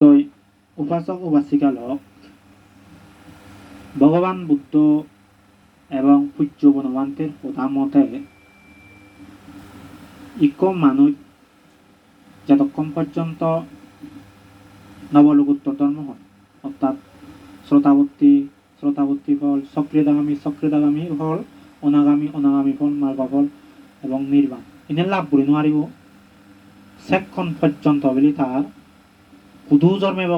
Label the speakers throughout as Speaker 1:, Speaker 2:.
Speaker 1: তই উপাসক উপাসিকা লোক ভগবান বুদ্ধ এবং পূজ্য বনবান্তের কথা মতে ইক মানুষ যতক্ষণ পর্যন্ত নবলোকোত্তর ধর্ম হয় অর্থাৎ শ্রোতাবর্তী শ্রোতাবর্তী ফল সক্রিয়তাগামী সক্রিয়তাগামী ফল অনাগামী অনাগামী ফল মার্গ ফল এবং নির্বাণ এনে লাভ কৰি নোৱাৰিব। শেষখন পৰ্যন্ত বুলি তাৰ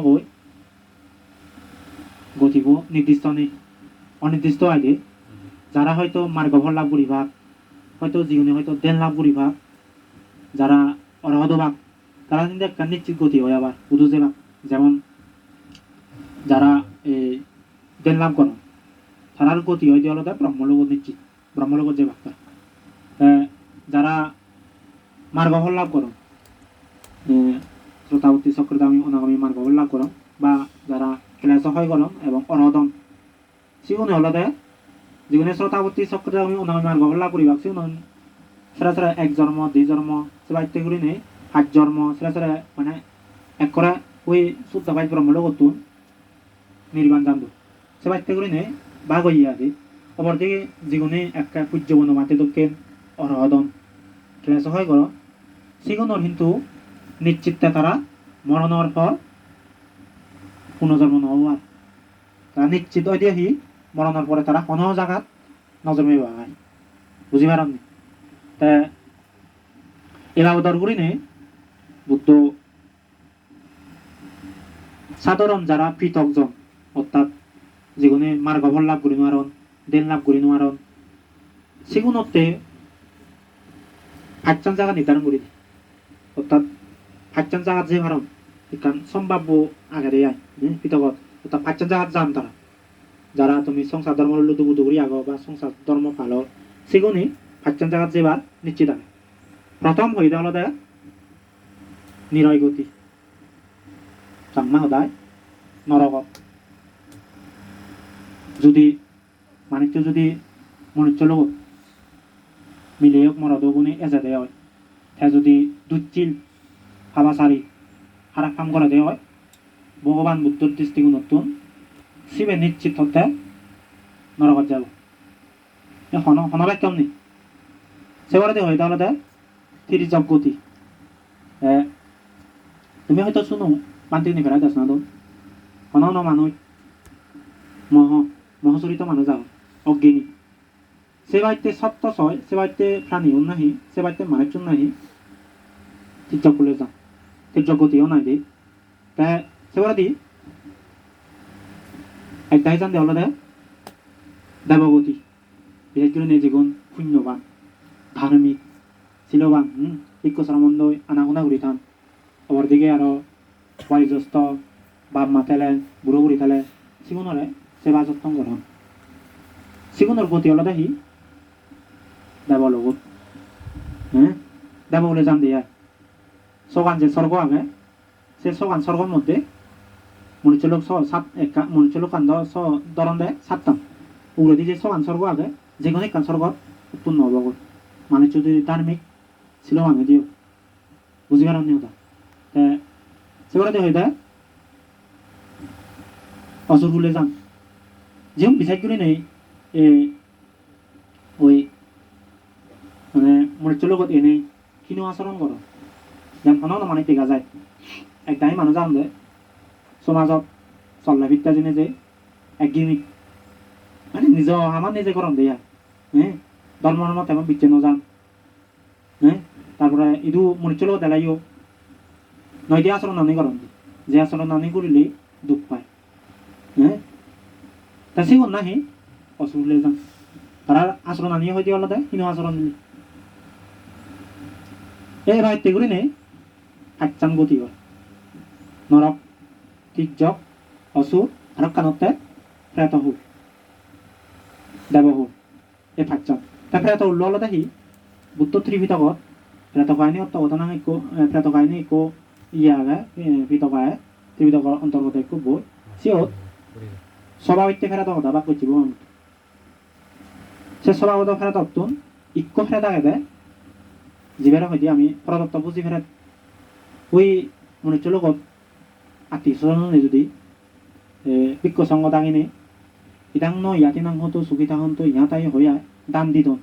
Speaker 1: গৈ গতিব নিৰ্দিষ্ট নেই অনির্দিষ্ট আইডি যারা হয়তো মার্গফল লাভ করিবা হয়তো জীবনে হয়তো দেন লাভ করিবা যারা অরহদ ভাগ তারা কিন্তু একটা নিশ্চিত গতি হয় আবার যে যেমন যারা দেন লাভ করো তারার গতি হয় দিয়ে আলাদা ব্রহ্মলোক নিশ্চিত ব্রহ্মলোক যে আহ, যারা মার্গফল লাভ করো শ্রোতাবর্তী চক্রদামী অনাগামী মার্গফল লাভ করো বা যারা ক্লেশ হয় করো এবং অনদন। সিগুনে হলদে যিগুনে শ্রোতাবর্তী চক্রদামী অনাগামী মার্গফল লাভ করিবা সিগুনে সেরা সেরা এক জন্ম, দুই জন্ম সেবা ইত্যাদি করি নেই, সাত জন্ম সেরা সেরা মানে এক করে ওই শুদ্ধ ভাই ব্রহ্মলোক তুন নির্বাণ জানতো সেবা ইত্যাদি করি নেই বাঘ হইয়া আদি। অপরদিকে যিগুনে একটা পূজ্য বনমাতে দক্ষিণ অরহদন ক্লেশ হয় করো সিগুণর কিন্তু নিশ্চিতে তারা মরণের পর পুনর্জন্ম নহবার তারা নিশ্চিত হয় দিয়ে মরণের পরে তারা কোনো জায়গাত নজন্মিব হয় বুঝি পারামনি তা এলাউদর করি নে বুদ্ধ সাধারণ যারা পৃথকজন অর্থাৎ যেগুনে মার্গফল লাভ করি নোৱাৰণ, দেন লাভ করি নোৱাৰণ সেগুণতে পাঁচজন জায়গা নির্ধারণ করি অর্থাৎ পাঁচজন জায়গা যে কারণ এখান সম্ভাব্য আগে দিয়ে আয় পৃথকত। অর্থাৎ পাঁচজন জায়গা যাম তারা। যারা তুমি সংসার ধর্ম লুদু বুদু করি আগো বা সংসার ধর্ম পালো, সেগুনি পাঁচজন জায়গা যেবার নিশ্চিত আগে প্রথম হয়ে দেওয়া হলো নিরয় গতি। চাংমা সদায়, নরকত। যদি মানিকটো যদি মনুষ্যৰ লগত মিলিয়ক মৰদো গুণে এজেদে হয়। তে যদি দুচ্চিল হাবাচারি হারা কাম করা দেওয়া হয় ভগবান বুদ্ধর দৃষ্টিকোণত শিবে নিশ্চিত হতে নরকত যাব। হন হনবাক কেমনি সেবারে হয় তাহলে তিরিশ গতি। এ, তুমি হয়তো শুনো পান্তিক নিফেরা যাস না তো। হন হন মানুষ মহ মহচরিত মানুষ যাও অজ্ঞানী সে বাড়িতে সত্য ছয় সে বাড়িতে প্রাণী নাহি সে বাড়িতে মানুষজন নাহি। তীর্যকুলে যাও। তীর্যগতিও নাই দি তা সেবারে দি। একটাই জান দেওয়ালে দে। দেবগতি। বিশেষ করে নিজেগুণ শূন্যবান ধার্মিক শিলবান হুম শিক্ষ শ্রমন্দ আনাগোনা ঘুরি থান অপরদিকে আরও বয়োজ্যেষ্ঠ বাপ মা থেলে বুড়ো বুড়ি থেলে সিগুণরে সেবা যত্ন গ্রহণ সিগুণর গতি হলো দেখি দেব লগত হ্যাঁ দেব বলে জান দিয়ে সগান যে স্বর্গ আগে, সে সগান স্বর্গের মধ্যে মনুষ্যলোক স সাত, একা মনুষ্যলোক কান্দ স দরন দেয় সাতটাম উগ্রদি যে সগান স্বর্গ আগে, যে কোনো একখান স্বর্গ উৎপন্ন হব গো মানুষ যদি ধার্মিক ছিল আমি দিও বুঝি পারেন কথা তে সেগুলো হয়ে দেয় অসুর ফুলে যান। যেমন বিচার করে নেই ওই মানে লগত এনেই কিনো আচৰণ কৰ যেন কোনো মানে দেখা যায়। একদাই মানুহ যাম দে। সমাজত চল্লা বিদ্যা যেনে যে একগিমিক মানে নিজ আমার নিজে করম দেয়া হ্যাঁ ধর্মের মত এমন বিচ্ছে নজান। হ্যাঁ তারপরে ইদু লগত দেলাইও নয় আচরণ নানি করম যে আচরণ নানি করিলে দুখ পায়। হ্যাঁ তা সেগুন নাহি অসুবিধা যান তারা আচরণ আনিয়ে হয়তো আলাদা হিনো আচরণ দিলে এই রাইতে করে নে আচ্ছান গতি হয় নরক তির্যক অসুর আর কানতে প্রেত হুল দেবহুল এই ফাচ্চান তা প্রেত হুল আলাদা হি বুদ্ধ ত্রিপিটকত প্রেত কাহিনী অর্থ কথা না একো প্রেত কাহিনী একো ইয়ে আগে পিতকায় ত্রিপিটকৰ অন্তৰ্গত একো বই সিহঁত স্বভাবিক ফেরাত কথা বা বোন সে স্বভাবত ফেরাত অতুন ইক্য ফেরাত আগে দেয় জীবের হইতে আমি প্রদত্ত বুঝি ফেরাত ওই মনুষ্য লগত আত্মীয় স্বজনে যদি বিক্ষ সঙ্গ দাঙিনে ইদাং ন ইয়াতি নাং হতো সুবিধা হতো ইহাতাই হইয়া দান দিদন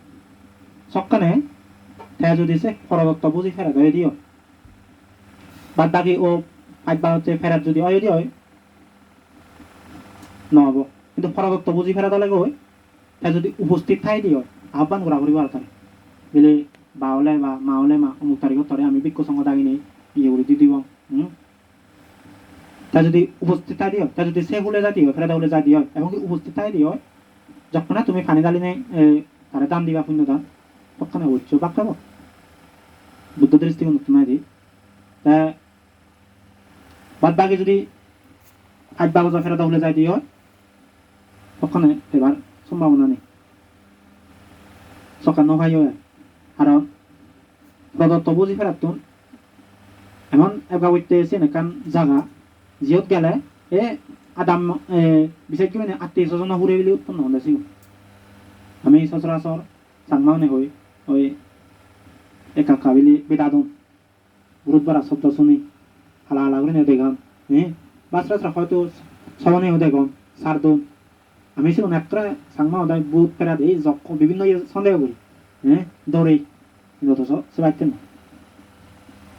Speaker 1: সকানে তে যদি সে পরবর্ত বুঝি ফেরত হয়ে দিও বাদ বাকি ও পাঁচ বার হচ্ছে ফেরত যদি হয় দিও নহব। কিন্তু পরবর্ত বুঝি ফেরত হলে গৈ তে যদি উপস্থিত ঠাই দিও আহ্বান করা করিব আর তারে বলে বাওলে বা মাওলে মা, অমুক তারিখত তরে আমি বিক্ষ সঙ্গ দাঙিনে ইয়ে করে দি দিব, হুম? তা যদি উপস্থিত থাই দিও, তা যদি সে বলে যা দিও ফেরত বলে যা দিও এবং কি উপস্থিত থাই দিও, যখন তুমি পানি ডালি নেই তারে দান দিবা শূন্য দান তখন উচ্চ বাক পাব বুদ্ধ দৃষ্টিকোণ তোমায় দি। তা বাদ বাকি যদি আজ বাবজা ফেরত বলে যাই দিও তখন এবার সম্ভাবনা নেই। সকাল নভাই হয়। কারণ প্রদত্ত বুঝি ফেরাত এমন এবার উঠতে এখান জায়গা জিয়ত গেলে, এ আদাম, এ বিশেষকৈ মানে আত্মীয় স্বজনৰ সুৰে বুলি উৎপন্ন হ'লে আমি সচৰাচৰ চাংমাওনে হৈ ওই একা কাবিলি বেদাদম গুরুদ্বারা শব্দ শুনি হালা হালা করে নেই দেখাম হ্যাঁ বাসরা হয়তো সবনে দেখম সারদম আমি ছিল একটা সাংমা ওদাই বুধ ফেরা এই যক্ষ বিভিন্ন সন্দেহ করি হ্যাঁ দৌড়েই কিন্তু অথচ সে বাড়তে না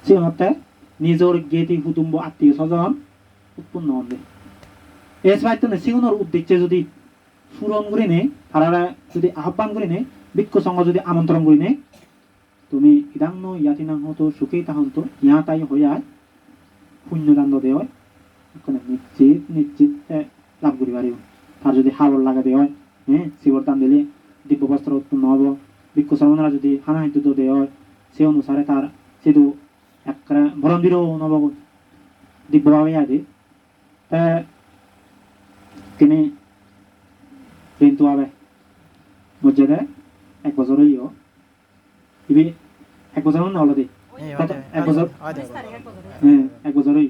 Speaker 1: সে মতে নিজের গেতি কুটুম্ব আত্মীয় স্বজন উৎপন্ন হবে এস বাড়তে না সিগুনের উদ্দেশ্যে যদি পূরণ করে নে তারা যদি আহ্বান করে নে, বৃক্ষ সঙ্গ যদি আমন্ত্রণ করে নে, তুমি ইদাংন ইয়াতিনাং হতো, সুখেই তাহন্ত ইয়া তাই হইয়ায় পুণ্যদান দেওয় নিশ্চিত নিশ্চিত লাভ করি পারিব তার যদি হাবর লাগা দেওয় হ্যাঁ শিবর দান দিলে দিব্য বস্ত্র উৎপন্ন হব বৃক্ষ শ্রবণরা যদি হানাহিত দেওয় সে অনুসারে তার সেতু একটা ভরণ বিরো নব দিব্যভাবে আদি তা তিনি কিন্তু হবে মসজিদে এক বছরই ইবি এক বছর না অলরেডি
Speaker 2: 어디
Speaker 1: এক বছর
Speaker 2: 어디
Speaker 1: হ্যাঁ এক বছরই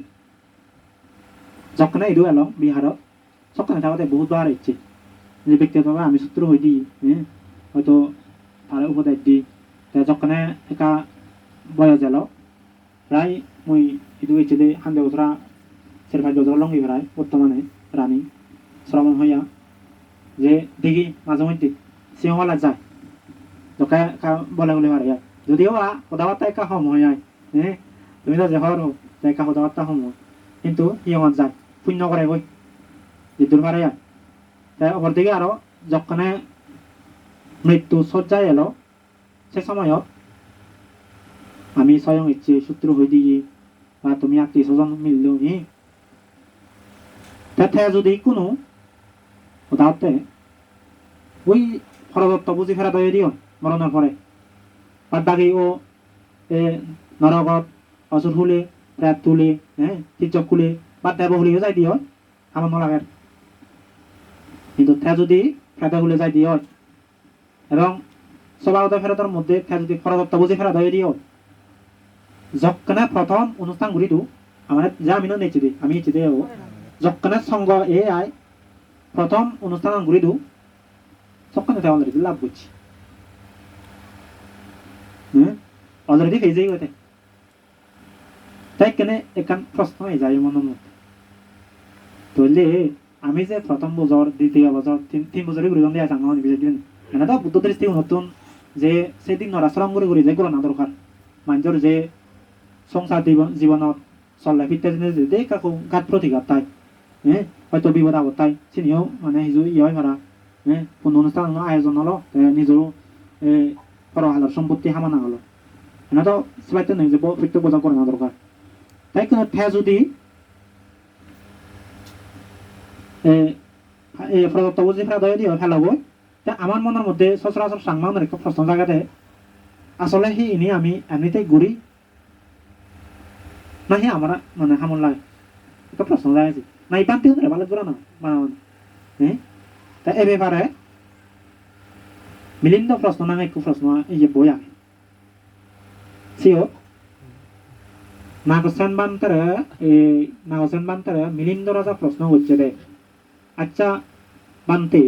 Speaker 1: যখন ইদু এলং বিহারত সকালে থাকতে বহুত বার ইচ্ছে যে ব্যক্তিগতভাবে আমি সূত্র হই দি হ্যাঁ হয়তো তার উপদেশ দি তে যখন একা বয়স এলো প্রায় মই ইদু ইচ্ছে দে হান্দে চার পাঁচ বছর লঙ্গি প্রায় বর্তমানে রানী শ্রমণ হইয়া যে দেখি মাঝে মধ্যে সিংহলা যায়। তোকে বলে বলে মারে যদিও বা কথাবার্তা একা সম হয় যায় হ্যাঁ তুমি তো জেহর হো একা কথাবার্তা সম হয়। কিন্তু সিংহত যায়, পুণ্য করে গৈ। যিটোৰ মাৰে যায় তাই অপরদিকে আরও যখন মৃত্যু সজ্জায় এলো। সে সময়ত আমি স্বয়ং ইচ্ছে সূত্র হয়ে দিয়ে বা তুমি আত্মীয় স্বজন মিললো হি। তাতে যদি কোনো উদাহরতে ওই ফরদত্ত বুঝি ফেরা দয়ে দিও মরণের পরে বাদ বাকি ও, এ নরকত অসুর ফুলে প্রেত তুলে হ্যাঁ তীর্চক খুলে বা দেব হলেও যাই দিও আমার নলাগের কিন্তু তে যদি ফেরত খুলে যাই দিও এবং স্বভাবত ফেরতের মধ্যে তে যদি ফরদত্ত বুঝি ফেরা দয়ে দিও যখনে প্রথম অনুষ্ঠান ঘুরিটো আমার যা আমি নেছি দে আমি ইচ্ছে দে যখনে সঙ্গ এ আই প্রথম অনুষ্ঠান ঘুরিটো সবখানে তে অলরেডি লাভ করছি হ্যাঁ অলরেডি যাই ওতে তাই কেনে একান প্রশ্ন হয়ে যায় মনের মধ্যে তাহলে আমি যে প্রথম বছর দ্বিতীয় বছর তিন তিন বছরে ঘুরে দিয়ে আমার বিশেষ দিন। এনে তো বুদ্ধ দৃষ্টি নতুন যে সেদিন নরাশ্রম করে ঘুরে যাই না দরকার মানুষের যে সংসার জীবন জীবনত চলে ফিরতে যদি কাকু ঘাত প্রতিঘাত তাই হ্যাঁ হয়তো বিপদ আপদ তাই, চিনিও মানে সিজু ইয়ে ভাড়া হ্যাঁ কোনো অনুষ্ঠান আয়োজন হলো নিজেরও পরহালার সম্পত্তি হামানা হলো। এনে তো সেবাইতে নেই যে প্রত্যেক বছর করে না দরকার তাই কোনো ঠে যদি এই প্রদত্ত বুঝি ফেরা দয়ে ফেলাবো তা আমার মনের মধ্যে সচরাচর সাংমান রেখে প্রশ্ন জায়গাতে আসলে সি ইনি আমি এমনিতেই ঘুরি মানে হামন লাগে একটা প্রশ্ন জাগাইছি না ইপান তিন রে ভালো না মানে হ্যাঁ তা এ ব্যাপারে মিলিন্দ প্রশ্ন নামে একটু প্রশ্ন এই যে বই আগে সিও নাগসেন বান্তরে এই নাগসেন বান্তরে মিলিন্দ রাজা প্রশ্ন হচ্ছে দে আচ্ছা বান্তে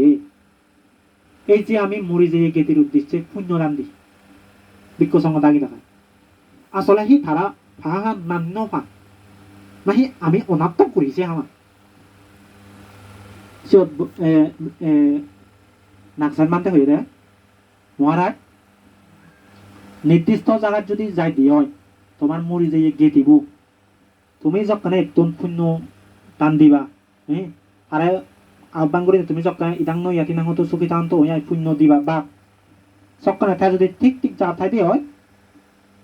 Speaker 1: এই যে আমি মরি যে গেতির উদ্দেশ্যে পুণ্য দান দিই বিক্ষ সঙ্গ দাগি দেখা আসলে সি ধারা ভাহা নান্য নাহি আমি অনাত্মক কৰিছে আমাৰ সিহঁত এ এ মানতে হয়ে রে মহারাজ নির্দিষ্ট জায়গাত যদি যাই দিয় তোমার মরি যাই গে দিব। তুমি যখন একদম শূন্য টান দিবা হ্যাঁ আরে আহ্বান করে তুমি যখন ইদাং নই ইয়াতি নাঙতো চুকি টান তো হইয়া শূন্য দিবা, বা। সকালে ঠাই যদি ঠিক ঠিক যা ঠাই দিয়ে হয়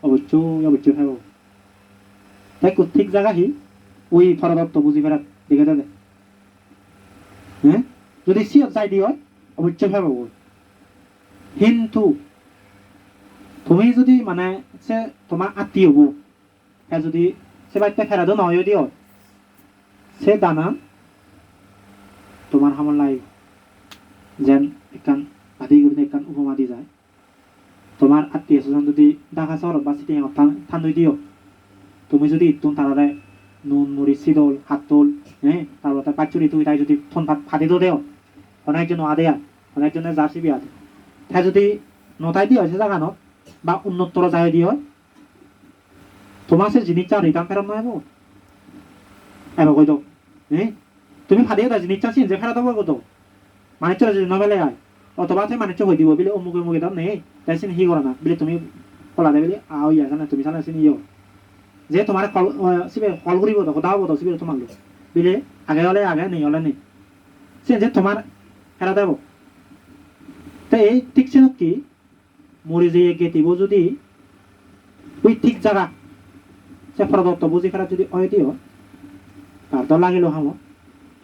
Speaker 1: অবশ্যই অবশ্যই খাব তাই ঠিক জায়গা হি ওই ফরদত্ত বুঝি ফেরাত দেখে দেবে হ্যাঁ? যদি সিও যাই দিয়ে হয়, অবশ্যই খাব কিন্তু তুমি যদি মানে সে তোমার আত্মীয় হব সে যদি সে বাড়িতে ফেরাদো নয় দিও সে দানা তোমার হামল লাই যেন একান আদি করে একান উপমা দি যায়। তোমার আত্মীয় স্বজন যদি ঢাকা শহর বা সিটি থানুই দিও তুমি যদি ইতুন তারারে নুন মুড়ি সিদল হাতল হ্যাঁ তারপর তার পাচুরি তুই তাই যদি ফোন ফাটি দো দেও। অনেকজন আদেয়া অনেকজনের জার্সি বিয়া তাই যদি নতাই দিয়ে হয়েছে জাগানো বা উন্নতর যায় দিয়ে হয় তোমার সে জিনিসটা রিটার্ন ফেরত নয় এবার কই দাও হ্যাঁ তুমি ফাটিয়ে দাও জিনিসটা চিনছে ফেরত দেবো কত মানে চলে যদি নবেলে আয় অথবা সে মানে হয়ে দিব, বিলে অমুক অমুক দাম নেই তাই সে হি করে না বিলে তুমি কলা দেবে বিলে, আও ইয়া জানা তুমি জানা চিনি ইয় যে তোমার কল সিবে কল করিব তো কথা হব তো সিবে তোমার লোক বিলে আগে হলে আগে নেই হলে নেই সে যে তোমার ফেরা দেব। তো এই ঠিক ছিল কি? মরি যে গেতিব যদি ওই ঠিক জায়গা সে প্রদত্ত বুঝি ফেরা যদি অয় দিও তার তো লাগিল হাম।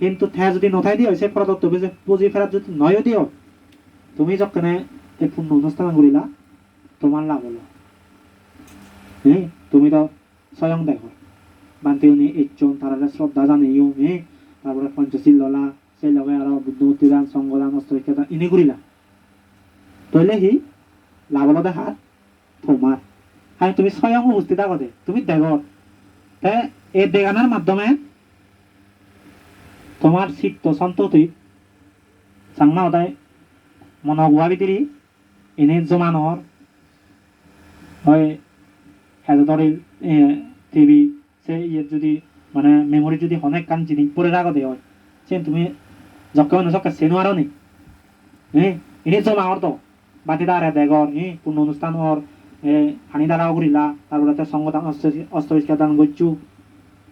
Speaker 1: কিন্তু থে যদি নথাই দিও সে প্রদত্ত বুঝি ফেরা যদি নয় দিও তুমি যখন এই পূর্ণ অনুষ্ঠান করিলা তোমার লাভ হলো। হ্যাঁ তুমি তো স্বয়ং দেখো বান্তিও নি একজন তারা শ্রদ্ধা জানিও হ্যাঁ তারপরে পঞ্চশীল ললা সেই লগে আরও বুদ্ধমূর্তি দান সঙ্গদান অস্ত্রশিক্ষা ইনি করিলা তইলে সি লাভ দেখার তোমার হ্যাঁ তুমি স্বয়ং উপস্থিত আগতে তুমি দেখো এই দেগানোর মাধ্যমে তোমার চিত্ত সন্ততি চাংমা ওটাই মনোগুয়া ভিতরি এনে জমা নহর হয় হেজতর টিভি সে ইয়ে যদি মানে মেমোরি যদি অনেক কান জিনিস পরে রাখতে হয়। সে তুমি যকে মানে যকে চেনো আৰু নি? হ্যাঁ এনে জমা হর তো। বাতি দ্বারা দেগর হ্যাঁ পূর্ণ অনুষ্ঠান এ হানি দ্বারাও করিলা তারপরে সঙ্গদান অস্ত্র দান করছু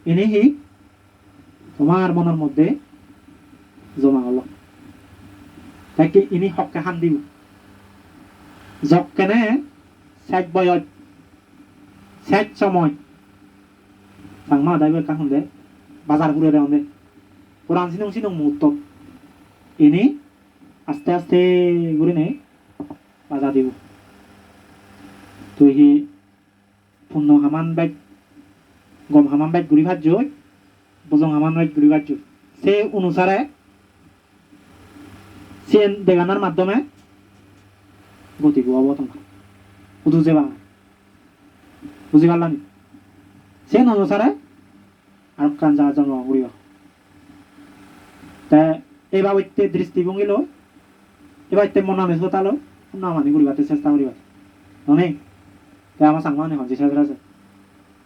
Speaker 1: এনে সি তোমার মনের মধ্যে জমা হলো। তাকে, ইনি হককে হান দিব যকেনে শেষ বয়স শেষ সময় সাংমা দাইবে কাহুন দে বাজার ঘুরে দেওয়া কোরআন সিনং সিনং মুহূর্ত ইনি আস্তে আস্তে ঘুরে নে বাজার দিব তুই হি পূর্ণ হামান বাইক গম হামান বাইক ঘুরি ভাজ বজং হামান বাইক ঘুরি ভাজ সে অনুসারে সিএন দেখানোর মাধ্যমে গতি গোয়াবো তোমার শুধু যে বাংলা বুঝি পারলাম সে অনুসারে আর কান যা জন্ম করিব তা এবার ঐত্যে দৃষ্টিভঙ্গি লো এবার মন আমি সোতালো না মানে করিবাতে চেষ্টা করিবা ননে তা আমার সাংমা নে হঞ্চি চেষ্টা আছে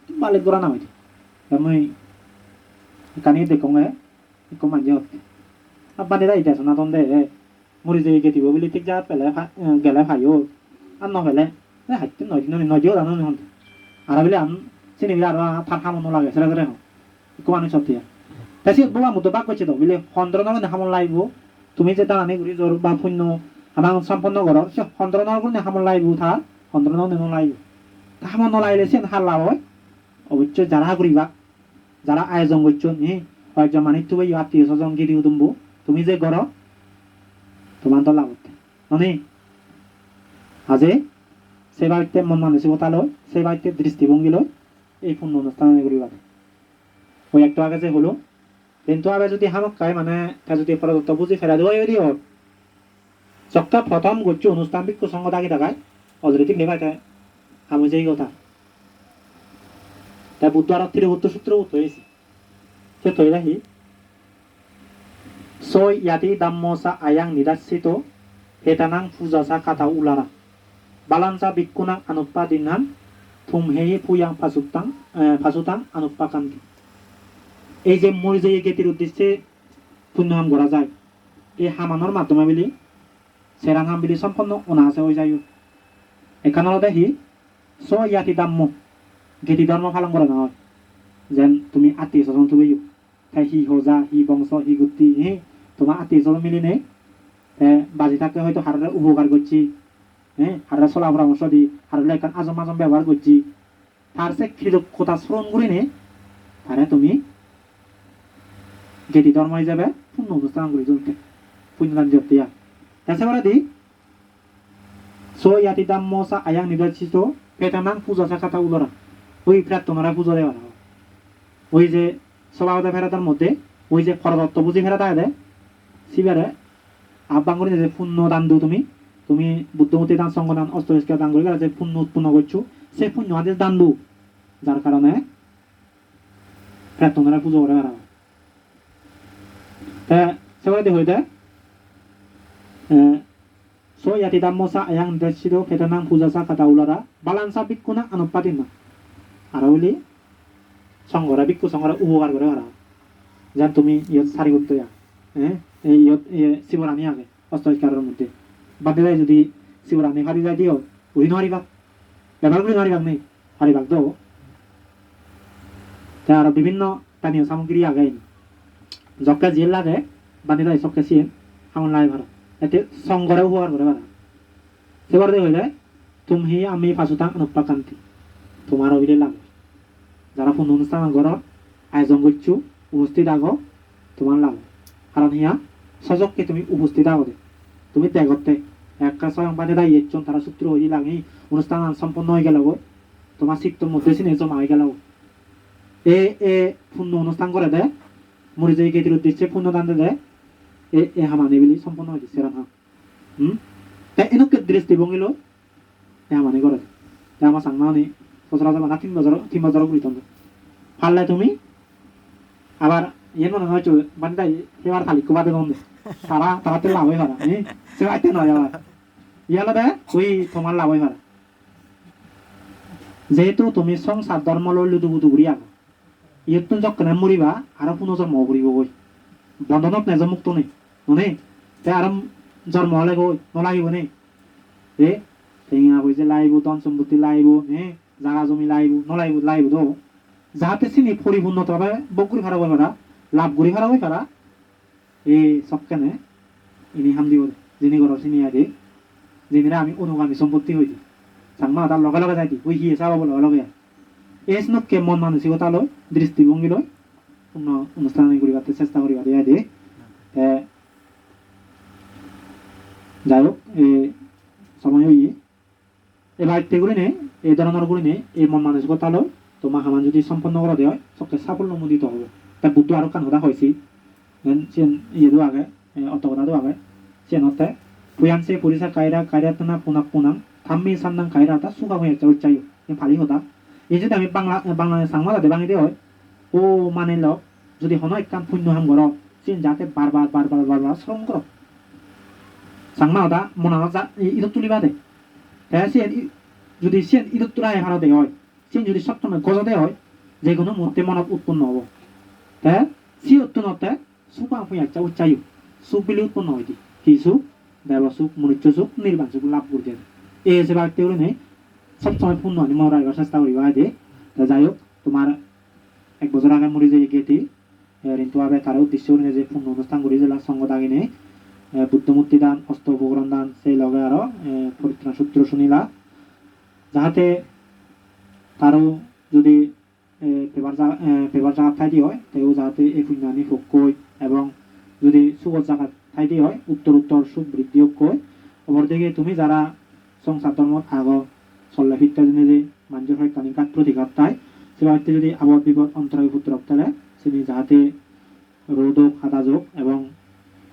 Speaker 1: মালিক করা না হইতে? মই কানি দেখোঁ একো মানজে হতে আব্বানে দা ইতিহাস না তন্দে মরি যে গেতিব বুলি ঠিক জাত পেলে গেলে ভাইও আর নহলে হাইতে নয় নয়ও জানো নহন আর বলে আন চিনি বিলে আর থান খামন লাগে সেটা করে একো মানুষ সব দিয়া তাই সে বাবা মতো বাক করছে তো বলে সন্দ্র নামে খামন লাগিব তুমি যে দাঁড়ানি ঘুরি জ্বর বা শূন্য আমার সম্পন্ন করো সে করে খামন লাগিব থার সন্দ্র নাম নেন লাগিব খামন নলাইলে সে হার লাভ হয় অবশ্যই যারা করিবা যারা আয়োজন করছ নি কয়েকজন মানিক তুমি আত্মীয় স্বজন গিরি উদম্বু তুমি যে গড় তোমার তো লাভ মানে আজে সেই বাড়িতে মন মানসিকতা লয় সেই বাড়িতে দৃষ্টিভঙ্গি লয় এই পূর্ণ অনুষ্ঠান করিবা ওই একটু আগে যে হলো, কিন্তু আগে যদি হামক খায় মানে যদি প্রদত্ত বুঝি ফেরা দেওয়া এরি হোক চক্কা প্রথম করছি অনুষ্ঠান বিক্ষু সঙ্গ থাকি থাকায় অজরিতিক নেবাই তাই হামু যেই কথা। তাই বুদ্ধ আর তিরে উত্তর সূত্র উত্তর হয়েছে সে তৈরি রাখি soy yati dammosa ayang nidassito hetanang fujasa kata ulara balansa bikkunang anuppadinan tumheyi puyang pasutang pasutang anuppakanti এই যে মরিজে গেতির উদ্দেশ্যে পুণ্যহাম করা যায় এই হামানোর মাধ্যমে বিলি সেরাং হাম বিলি সম্পন্ন অনাহাসে হয়ে যায় এখানে দেখি স ইয়াতি দাম্য গেতি ধর্ম পালন করা নহয় যেন তুমি আত্মীয় স্বজন তুমি তাই হি হজা হি বংশ হি গুত্তি হে তোমার আত্মীয় স্বজন মিলি নেই বাজি থাকতে হয়তো হারারে উপকার করছি হ্যাঁ হারারে চলা পরামর্শ দি হারারে এখন আজম আজম ব্যবহার করছি। তার সে কৃতজ্ঞতা স্মরণ করে নে? তারে তুমি যেটি ধর্ম হিসাবে পূর্ণ অনুষ্ঠান করে চলতে পুণ্যদান জপ্তিয়া তাছাড়া দি, সো ইয়াতি দাম মশা আয়াং নির্বাচিত পেটানাং পূজা শাখাটা উলরা। ওই প্রার্থনারা পুজো দেওয়া হয় ওই যে সবাবদা ফেরাতার মধ্যে, ওই যে খরদত্ত বুঝি ফেরাতা দেয় শিবারে আহ্বান করে যে পুণ্য দান দিও তুমি তুমি বুদ্ধমতী দান সঙ্গ দান অস্তরিষ্কার দান করে যে পুণ্য উৎপন্ন করছ। সে পুণ্য আদেশ দান দু যার কারণে প্রার্থনারা পুজো করে বেড়াবো সেগুলো হইতে so yati dammo sa ayang desido ketanang puja sa kata ulara balansa bikkuna anupatin না আর হইলে সঙ্গরা বিক্ষু সঙ্গরা উপকার করে ওরা যেন তুমি ইয়ত সারি করতে যা হ্যাঁ এই ইয়ত শিবরানি আগে অস্তরিষ্কারের মধ্যে। বাদে যায় যদি শিবরানি হারি যায় দিও উড়ি নহারিবাক ব্যবহার করে নহারিবাক নেই হারিবাক তো তা আর বিভিন্ন স্থানীয় সামগ্রী আগে। যকে যে লাগে বান্ধি দেয় চকে চিন আমার লাগে ভাড়া এতে সঙ্গরে উপকার করে ভাড়া সেবার হইলে তুমি আমি পাঁচটা অনুপ্রাকান্তি তোমার অভিলে লাভ। যারা কোনো অনুষ্ঠান ঘর আয়োজন করছ উপস্থিত আগো তোমার লাভ। কারণ হিয়া সজককে তুমি উপস্থিত আগো দে তুমি ত্যাগতে একটা স্বয়ং বাদে দাঁড়িয়ে তারা সূত্র হয়ে লাগে অনুষ্ঠান সম্পন্ন হয়ে গেল গো তোমার সিক্তর মধ্যে সিনে জমা হয়ে গেল এ এ পূর্ণ অনুষ্ঠান করে দেয় মরিজে গেতির উদ্দেশ্যে পূর্ণ দান দেয় এ এ হামানে বিলি সম্পন্ন হয়ে যাচ্ছে রান্না হুম তা এনেকে দৃষ্টিভঙ্গিলো এ হামানে করে তা আমার সাংমানি সচরাচর না তিন বছর তিন বছর ঘুরি তন্দ পারলে তুমি আবার ইয়ে মনে হয়তো মানে তাই এবার খালি কুবাতে বন্ধে তারা তারাতে লাভ হয়ে হ্যাঁ সে আইতে নয় আবার ইয়ালে দে ওই তোমার লাভ হয়ে যেহেতু তুমি সংসার, ধর্ম লৈ লুদু বুদু ঘুরি আগ। ইয়তো যখন মরিবা আৰু পুনৰ জন্ম ঘুৰিব গৈ। বন্ধনত নেজ মুক্ত নেই ননে? তে আৰু জন্ম হলে গৈ, নলাগিব নে? এ টেঙা পইচা লাগিব ধন সম্পত্তি লাগিব হে? জাগা জমি লাগিব নলাগিব লাগিব তো। যাহাতে চিনি বকুরি ফারা বই ফারা লাভ ফারা বই ফারা এই সব কেনে, ইনি হাম দিব যিনি ঘর চিনি আদি যিনিরা আমি অনুগামী সম্পত্তি হই চাংমা তার লগে লগে যাই দি ওই হিয়ে চাব লগে লগে এস নকে মন মানসিকতা লয় দৃষ্টিভঙ্গি লয় পূর্ণ অনুষ্ঠান করিবাতে চেষ্টা করিবা দিয়ে দিয়ে যাই হোক সময় হইয়ে এবার তেগুলি নে, এই ধরনের গুলি নে, এই মন মানসিকতা লয় তোমার হামান যদি সম্পন্ন করা দেয় সবকে সাফল্য মন্দিত হবে। তা বুদ্ধ আরও কান হদা হয়েছি ইয়ে দো আগে অত কথা দো আগে চেন হতে পুয়ানসে পুলিশা কায়রা কায়রা তানা পুনা পুনাং থাম্মি সান্নাং কায়রা তা সুগা হয়ে চাই চাই ফালি হতা এই যদি আমি বাংলা বাংলা যাতে বাঙি হয় ও মানে ল যদি হন একখান পুণ্য হাম কর চেন যাতে বারবার বারবার বারবার শ্রম কর সাংমা হতা মনা যা ইদত তুলিবা দে হ্যাঁ সে যদি সে ইদত তুলাই হারা দে হয় সে যদি সপ্তমে গজতে হয় যে কোনো মুহূর্তে মনত উৎপন্ন হব তে সি উৎপন্নতে সুখ আপনি একটা উচ্চায়ু সুখ বিলি উৎপন্ন হয় কি সুখ মনুষ্য সুখ নির্বাণ সুখ লাভ করতে এই হিসেবে আগে তেমনি নেই সবসময় পূর্ণ হয় মনে রাখবার চেষ্টা করি দে যাই হোক তোমার এক বছর আগে মরি যে গেটি ঋতু আবে তার উদ্দেশ্য করে যে পূর্ণ অনুষ্ঠান করি যে সঙ্গ দাগিনে বুদ্ধমূর্তি দান অস্ত উপকরণ দান, সেই লগে আরও পরিত্রাণ সূত্র শুনিলা। যাহাতে তারও যদি পেপার পেপার জায়গা ঠাই দিয়ে হয়, তেও যাতে এই পুণ্যানি কৈ এবং যদি সুগত জায়গা দিয়ে হয়, উত্তর উত্তর সুখ বৃদ্ধি কৈ অপরদিকে তুমি যারা সংসার ধর্মত আগ ফিরতে দিনে যে মানুষের হয়তানি কাঠ প্রতিঘাত তাই। সেবাতে যদি আবহাওয়া বিপদ অন্তরায় পুত্র তাহলে তিনি যাহাতে রোধক হাদাযোগ এবং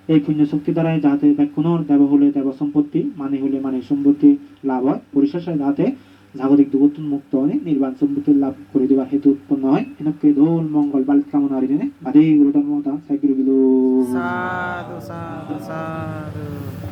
Speaker 1: এই পুণ্য শক্তি দ্বারাই যাহাতে কোনো দেব হলে দেব সম্পত্তি মানে হলে মানে সম্পত্তি লাভ হয়। পরিশেষে যাতে জাগতিক দুগতুন মুক্ত হয়ে নির্বাণ সম্পত্তি লাভ করে দেওয়ার হেতু উৎপন্ন হয়। এনকে দোল মঙ্গল বাল কামনা হারিনে বাদে গুরুটার মতা সাইকির
Speaker 2: সাধু সাধু সাধু।